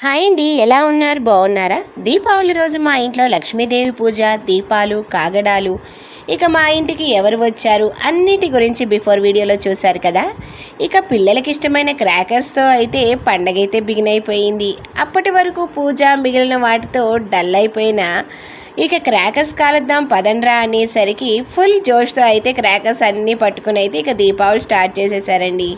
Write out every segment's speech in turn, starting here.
Hi అండి ఎలా ఉన్నారు? బాగున్నారా? దీపావళి రోజు మా ఇంట్లో లక్ష్మీదేవి పూజ దీపాలు కాగడాలు. ఇక మా ఇంటికి ఎవరు వచ్చారు అన్నిటి గురించి బిఫోర్ వీడియోలో చూశారు కదా. ఇక పిల్లలకి ఇష్టమైన క్రాకర్స్తో అయితే పండగ అయితే బిగిన్ అయిపోయింది. అప్పటి వరకు పూజ మిగిలిన వాటితో డల్ అయిపోయిన ఇక క్రాకర్స్ కాలుద్దాం పదండ్రా అనేసరికి ఫుల్ జోష్తో అయితే క్రాకర్స్ అన్నీ పట్టుకుని అయితే ఇక దీపావళి స్టార్ట్ చేసేసారండి.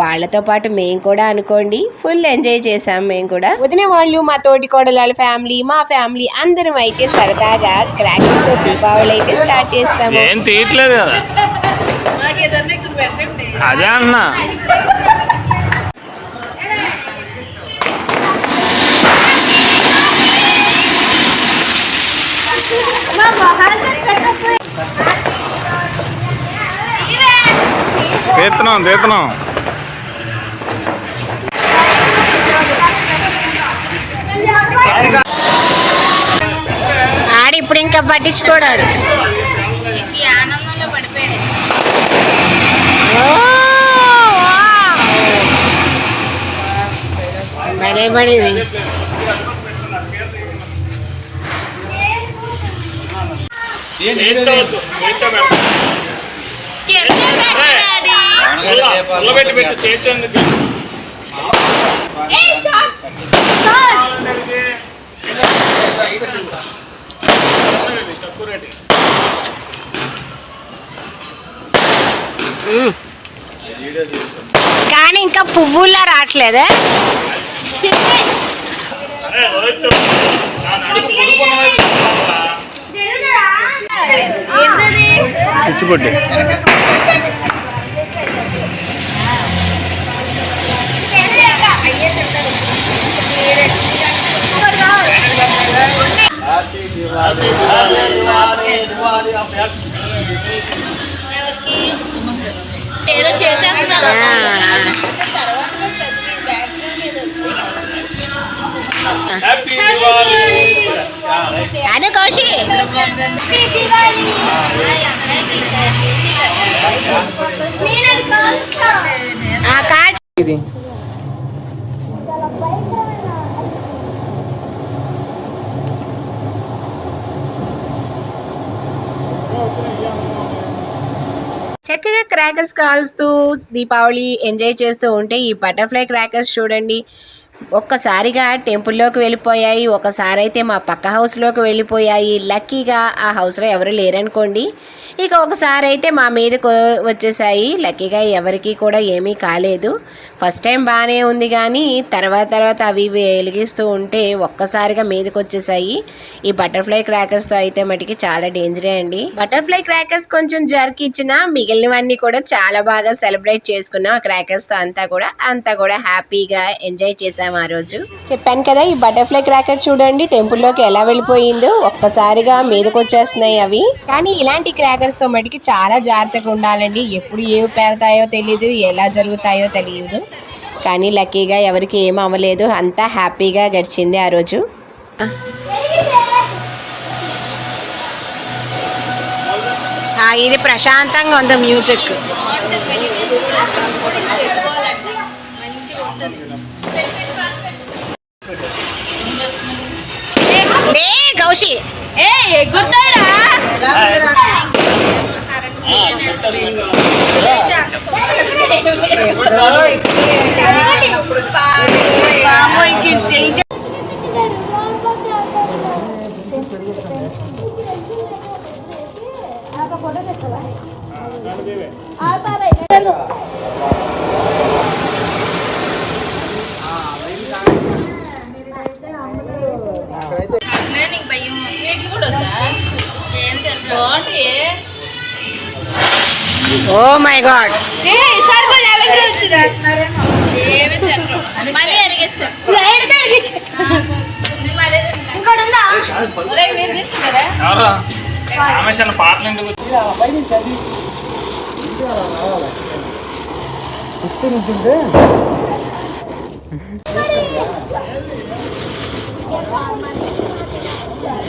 వాళ్ళతో పాటు మేము కూడా అనుకోండి ఫుల్ ఎంజాయ్ చేసాం మేము కూడా. వదిన వాళ్ళు మా తోటి కోడల ఫ్యామిలీ మా ఫ్యామిలీ అందరం అయితే సరదాగా క్రాకర్స్తో దీపావళి అయితే స్టార్ట్ చేస్తాము. ఏం తీయట్లేదు కదా. అదే అన్నా. తీస్తున్నాం తీస్తున్నాం ఆడి ఇప్పుడు ఇంకా పట్టించుకోడాడు. ఆనందంలో పడిపోయాడు భలే పడింది. కానీ ఇంకా పువ్వుల్లా రావట్లేదే? చిచ్చుపొట్టి ఏదో చేసేస్తున్నారు హ్యాపీ దివాళీ అను కౌశి. చక్కగా క్రాకర్స్ కాలుస్తూ దీపావళి ఎంజాయ్ చేస్తూ ఉంటే ఈ బటర్ఫ్లై క్రాకర్స్ చూడండి. ఒక్కసారిగా టెంపుల్లోకి వెళ్ళిపోయాయి. ఒకసారి అయితే మా పక్క హౌస్లోకి వెళ్ళిపోయాయి. లక్కీగా ఆ హౌస్లో ఎవరు లేరనుకోండి. ఇక ఒకసారి అయితే మా మీదకు వచ్చేసాయి. లక్కీగా ఎవరికి కూడా ఏమీ కాలేదు. ఫస్ట్ టైం బాగానే ఉంది కానీ తర్వాత తర్వాత అవి ఇవి వెలిగిస్తూ ఉంటే ఒక్కసారిగా మీదకు వచ్చేసాయి ఈ బటర్ఫ్లై క్రాకర్స్తో అయితే మటుకి చాలా డేంజరే అండి. బటర్ఫ్లై క్రాకర్స్ కొంచెం జర్క్ ఇచ్చినా మిగిలినవన్నీ కూడా చాలా బాగా సెలబ్రేట్ చేసుకున్నాం. ఆ క్రాకర్స్తో అంతా కూడా అంతా కూడా హ్యాపీగా ఎంజాయ్ చేసాం ఆ రోజు. చెప్పాను కదా ఈ బటర్ఫ్లై క్రాకర్ చూడండి టెంపుల్లోకి ఎలా వెళ్ళిపోయిందో. ఒక్కసారిగా మీదకి వచ్చేస్తున్నాయి అవి. కానీ ఇలాంటి క్రాకర్స్తో మటుకి చాలా జాగ్రత్తగా ఉండాలండి. ఎప్పుడు ఏవి పేరతాయో తెలియదు ఎలా జరుగుతాయో తెలియదు కానీ లక్కీగా ఎవరికి ఏం అవ్వలేదు. అంతా హ్యాపీగా గడిచింది ఆ రోజు. ఇది ప్రశాంతంగా ఉంది మ్యూజిక్. లే కౌశి. ఏ ఎగురుతారా నీకు ఓ మై గాడ్ పాటలు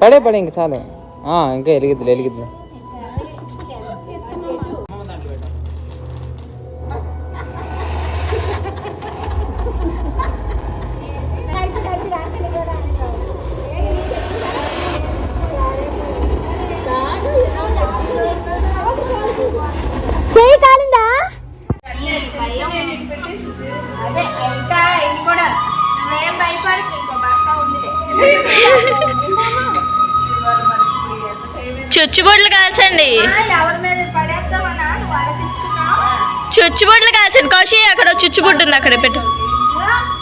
పడే పడే ఇంక చాలు ఆ, ఇంకా వెలిగిద్దులే వెలిగిద్దులే కౌశి అక్కడ పెట్టు.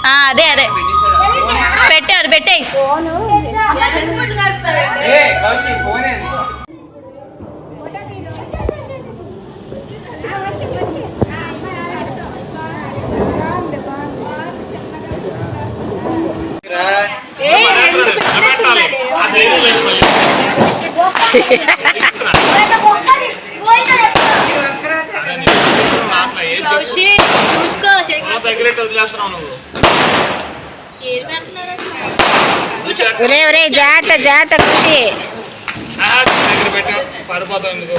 ఆ, అదే అదే. పెట్టారు పెట్టేయి అది ఏమీ లేదు మళ్ళీ. అట్లా ఏం చెప్పు. నా దగ్గరే వదిలేస్తున్నావు? నువ్వు. ఒరే ఒరే జాత జాత ఖుషి ఆ, నీ దగ్గర పెట్టా పడిపోతావు ఎందుకు?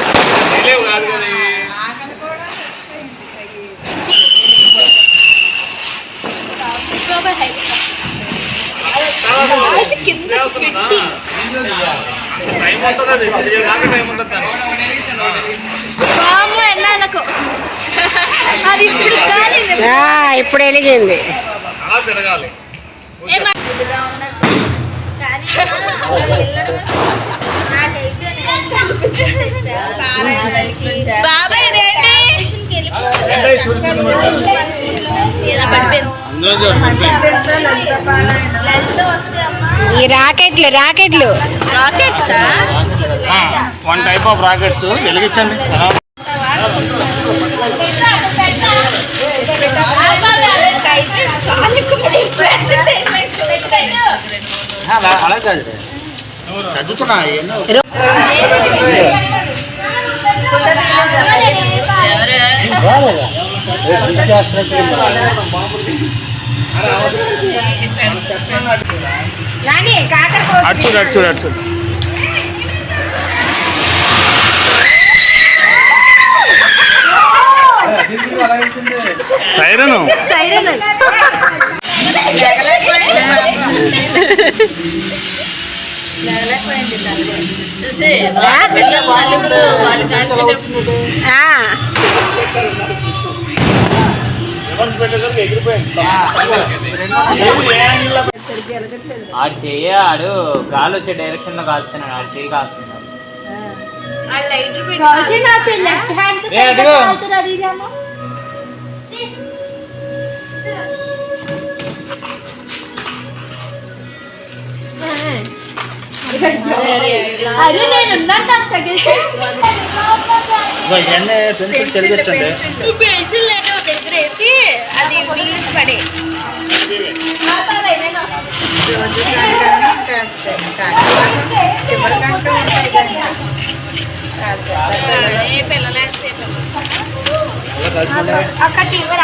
ఇప్పుడు కాలేదు ఆ, ఇప్పుడు వెలిగింది. బాబాయ్ ఈ రాకెట్లు రాకెట్లు. రాకెట్సా? One type of rockets. వెలిగించండి. అలా కాదు చదువుతున్నా అటు అటు అటు సైరను. చూసి నలుగురు వాళ్ళు కాల్చేటప్పుడు ఆడు చెయ్యి ఆడు గాలి వచ్చే డైరెక్షన్లో కాలుతున్నాడు ఆడు చెయ్యి కాలుతున్నాడు అది అరే నేను తగిలితే పెన్సిల్ తెలియచ్చండి పెన్సిల్ దగ్గర వేసి అది మిగిలిచి పడే అక్కడ పిల్లలే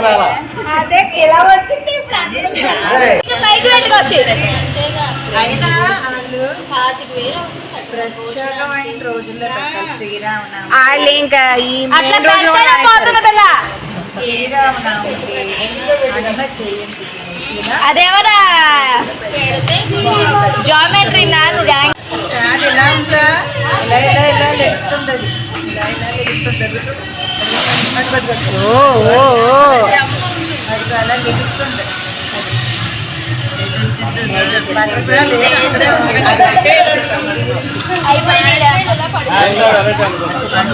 రాలా అదే వచ్చింది వెళ్ళి వాళ్ళు ప్రత్యేకమైన రోజుల్లో శ్రీరామనవమి వాళ్ళు ఇంకా ఈ శ్రీరామనవమికి అదేవరా జామెట్రీ నాను ఇలా ఇలా ఇలా ఇలా లెగుతుంటది ఇలా ఇలా అది. ఓ ఓ ఓ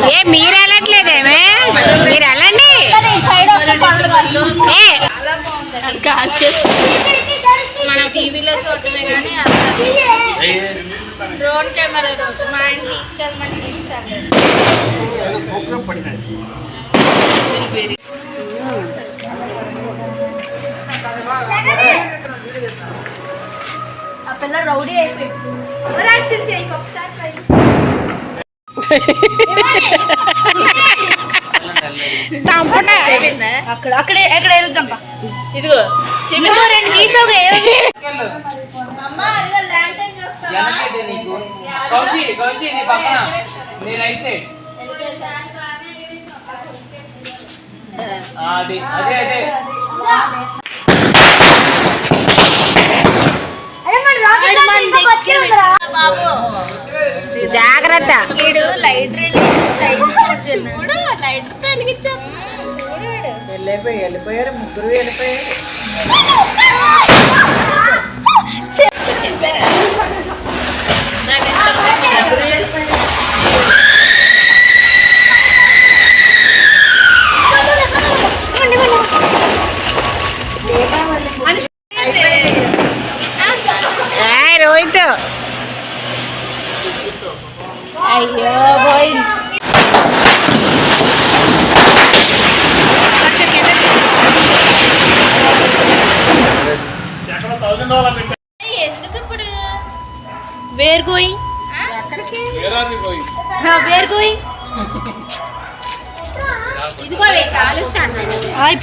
ఏ? మీరు వెళ్ళట్లేదేమే మీరు వెళ్ళండి. ఏ? మనం టీవీలో చూడటమే కానీ డ్రోన్ కెమెరా రోజు మా ఆయన తీసుకెళ్ళమని తీసుకెళ్ళలేదు ఆ పిల్ల రౌడీ అయిపోయింది అక్కడ అక్కడే ఎక్కడ వెళ్దాం ఇదిగో ఇదిగో రెండు గీసావు కౌశి కౌశి నీ పక్కన. నీ రైట్ సైడ్ అది అదే. అదే బాబు. జాగ్రత్త. వీడు లైట్ చూడు లైట్ వెలిగించాం. వెళ్ళిపోయి వెళ్ళిపోయారు. ముగ్గురు వెళ్ళిపోయారు. ముగ్గురు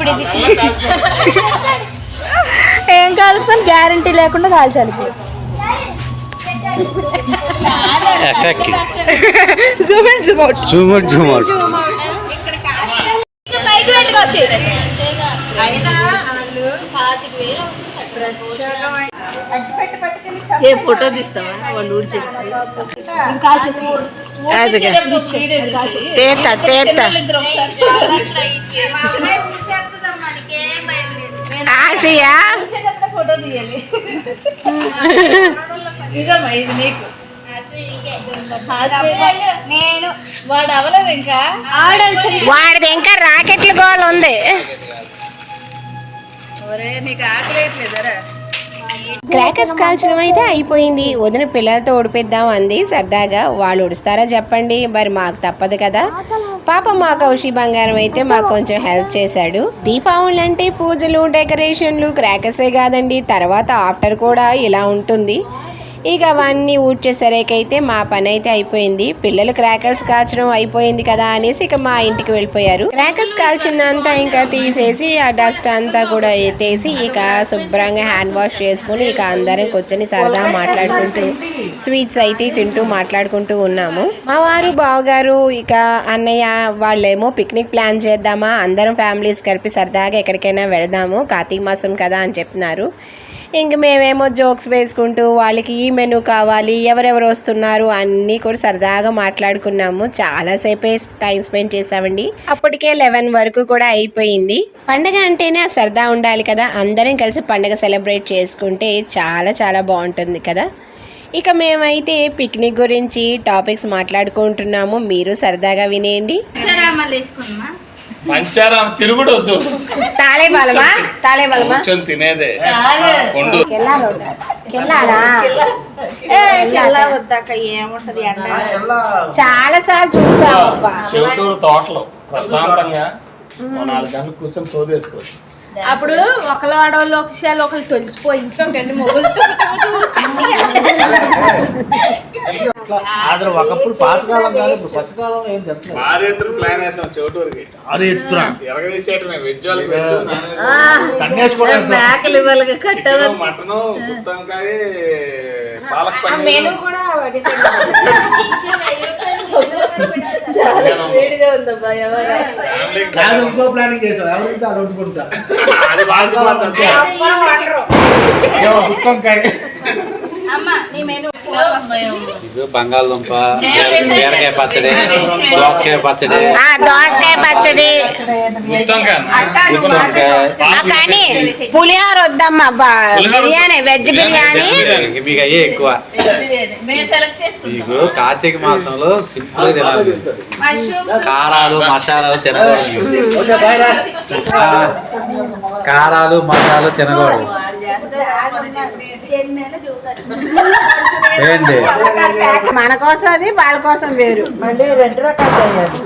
ఇప్పుడు ఇది ఏం కాలుస్తాను గ్యారంటీ లేకుండా కాల్చాలి ఇప్పుడు. ఏ ఫోటో తీస్తావా? వాళ్ళు ఊడి చెప్పి తేత తేత. ఆసియా ఫోటో తీయాలి. ఇదమ్మా ఇది నీకు? నేను. వాడు ఇంకా? ఆడాలి వాడిది ఇంకా రాకెట్ల గోల్ ఉంది. ఒరే నీకు ఆకలి వేయట్లేదరా. క్రాకర్స్ కాల్చడం అయితే అయిపోయింది. వదిన పిల్లలతో ఓడిపిద్దాం అంది. సరదాగా వాళ్ళు ఉడుస్తారా చెప్పండి. మరి మాకు తప్పదు కదా. పాప మా కౌశి బంగారం అయితే మాకు కొంచెం హెల్ప్ చేశాడు. దీపావళి అంటే పూజలు డెకరేషన్లు క్రాకర్సే కాదండి. తర్వాత ఆఫ్టర్ కూడా ఇలా ఉంటుంది. ఇక అవన్నీ ఊడ్చేసరికైతే మా పని అయితే అయిపోయింది. పిల్లలు క్రాకర్స్ కాల్చడం అయిపోయింది కదా అనేసి ఇక మా ఇంటికి వెళ్ళిపోయారు. క్రాకర్స్ కాల్చిందంతా ఇంకా తీసేసి ఆ డస్ట్ అంతా కూడా ఎత్తేసి ఇక శుభ్రంగా హ్యాండ్ వాష్ చేసుకుని ఇక అందరం కూర్చొని సరదా మాట్లాడుకుంటూ స్వీట్స్ అయితే తింటూ మాట్లాడుకుంటూ ఉన్నాము. మా వారు బావగారు ఇక అన్నయ్య వాళ్ళేమో పిక్నిక్ ప్లాన్ చేద్దామా అందరం ఫ్యామిలీస్ కలిపి సరదాగా ఎక్కడికైనా వెళదాము కార్తీక మాసం కదా అని చెప్తున్నారు ఇంక మేమేమో జోక్స్ వేసుకుంటూ వాళ్ళకి ఈ మెనూ కావాలి ఎవరెవరు వస్తున్నారు అన్నీ కూడా సరదాగా మాట్లాడుకున్నాము. చాలాసేపే టైం స్పెండ్ చేసామండి అప్పటికే లెవెన్ వరకు కూడా అయిపోయింది. పండగ అంటేనే ఆ సరదా ఉండాలి కదా. అందరం కలిసి పండగ సెలబ్రేట్ చేసుకుంటే చాలా చాలా బాగుంటుంది కదా. ఇక మేమైతే పిక్నిక్ గురించి టాపిక్స్ మాట్లాడుకుంటున్నాము. మీరు సరదాగా వినేయండి. వేసుకున్నా పంచారాం తిరుగుడు వద్దు తాళే బలమా తాళే బలమా కూర్చొని తినేదే. కొండు. చాలా సార్లు చూసాం చెవిటూరు తోటలో. ప్రశాంతంగా నాలుగు గంటలు కూర్చొని సోదేసుకోవచ్చు. అప్పుడు ఒకళ్ళ ఆడవాళ్ళు ఒక విషయాలు ఒకళ్ళు తొలిసిపోయి ఇంట్లో గండి మొగ్గులు అసలు ఒకప్పుడు పాతకాలం కాదు ఇప్పుడు కొత్తకాలం ఏం భారీ ఎత్తున ప్లాన్ వేసాం చెవిటూరుకి అరే ఎత్తున ఎరగదీసేయటమే వెజ్ వాళ్ళకి కూడా. మేకలు ఇవ్వాలి కట్టాలి మటన్ గుత్తంకాయ పాలక్ పన్నీర్ వేడిగా ఉందబ్బా ఎవరు కాదు ఇంకో ప్లానింగ్ చేసాం ఎవరింటే అది అమ్మ నీ మెను బంగాళదుంప బీరకాయ పచ్చడి దోసకాయ పచ్చడి. ఆ దోసకాయ పచ్చడి. కానీ పులిహోర వద్దమ్మా బిర్యానీ వెజ్ బిర్యానీ మీకు అయ్యే ఎక్కువ. మేము సెలెక్ట్ చేసుకుంటాం మీకు కార్తీక మాసంలో సింపుల్గా తినాలి. కారాలు మసాలాలు తినకూడదు. కారాలు మసాలాలు తినకూడదు. ఏంటి మన కోసం అది వాళ్ళ కోసం వేరు మళ్ళీ రెండు రకాలు చేయాలి.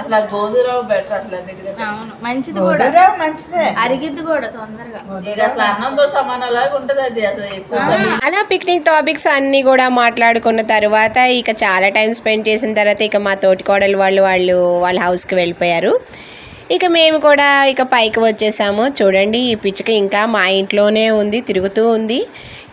అట్లా గోధురావు బెటర్ అట్లా అవును. మంచిది కూడా. గోధుమ మంచిదే. అరిగిద్ది కూడా తొందరగా. అసలు అన్నంతో సమానంలాగా ఉంటది అది అసలు ఎక్కువ అలా పిక్నిక్ టాపిక్స్ అన్నీ కూడా మాట్లాడుకున్న తర్వాత ఇక చాలా టైం స్పెండ్ చేసిన తర్వాత ఇక మా తోటికోడలు వాళ్ళు వాళ్ళు వాళ్ళ హౌస్కి వెళ్ళిపోయారు. ఇక మేము కూడా ఇక పైకి వచ్చేసాము. చూడండి ఈ పిచ్చుక ఇంకా మా ఇంట్లోనే ఉంది తిరుగుతూ ఉంది.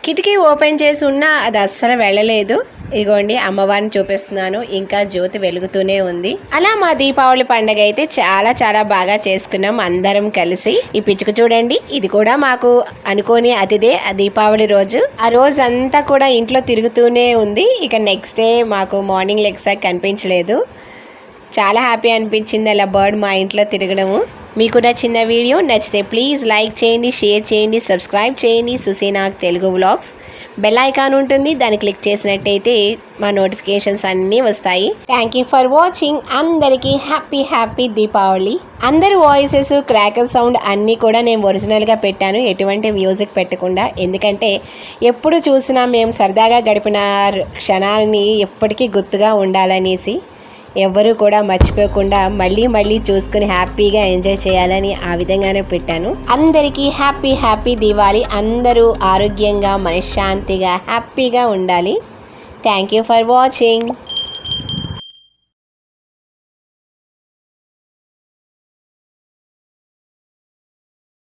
కిటికీ ఓపెన్ చేసి ఉన్నా అది అస్సలు వెళ్ళలేదు. ఇదిగోండి అమ్మవారిని చూపిస్తున్నాను. ఇంకా జ్యోతి వెలుగుతూనే ఉంది. అలా మా దీపావళి పండగ అయితే చాలా చాలా బాగా చేసుకున్నాం అందరం కలిసి. ఈ పిచ్చుక చూడండి ఇది కూడా మాకు అనుకోని అతిదే ఆ దీపావళి రోజు. ఆ రోజు అంతా కూడా ఇంట్లో తిరుగుతూనే ఉంది. ఇక నెక్స్ట్ డే మాకు మార్నింగ్ లెగ్సాక్ కనిపించలేదు. చాలా హ్యాపీ అనిపించింది అలా బర్డ్ మా ఇంట్లో తిరగడము. మీకు నచ్చిన వీడియో నచ్చితే ప్లీజ్ లైక్ చేయండి షేర్ చేయండి సబ్స్క్రైబ్ చేయండి. సుసీనాక్ తెలుగు వ్లాగ్స్ బెల్ ఐకాన్ ఉంటుంది దాన్ని క్లిక్ చేసినట్టయితే మా నోటిఫికేషన్స్ అన్నీ వస్తాయి. థ్యాంక్ యూ ఫర్ వాచింగ్ అందరికీ హ్యాపీ హ్యాపీ దీపావళి. అందరి వాయిసెస్ క్రాకర్ సౌండ్ అన్నీ కూడా నేను ఒరిజినల్గా పెట్టాను. ఎటువంటి మ్యూజిక్ పెట్టకుండా. ఎందుకంటే ఎప్పుడు చూసినా మేము సరదాగా గడిపిన క్షణాలని ఎప్పటికీ గుర్తుగా ఉండాలనేసి. ఎవ్వరూ కూడా మర్చిపోకుండా మళ్ళీ మళ్ళీ చూసుకుని హ్యాపీగా ఎంజాయ్ చేయాలని ఆ విధంగానే పెట్టాను. అందరికీ హ్యాపీ హ్యాపీ దివాళీ. అందరూ ఆరోగ్యంగా మనశ్శాంతిగా హ్యాపీగా ఉండాలి. Thank you for watching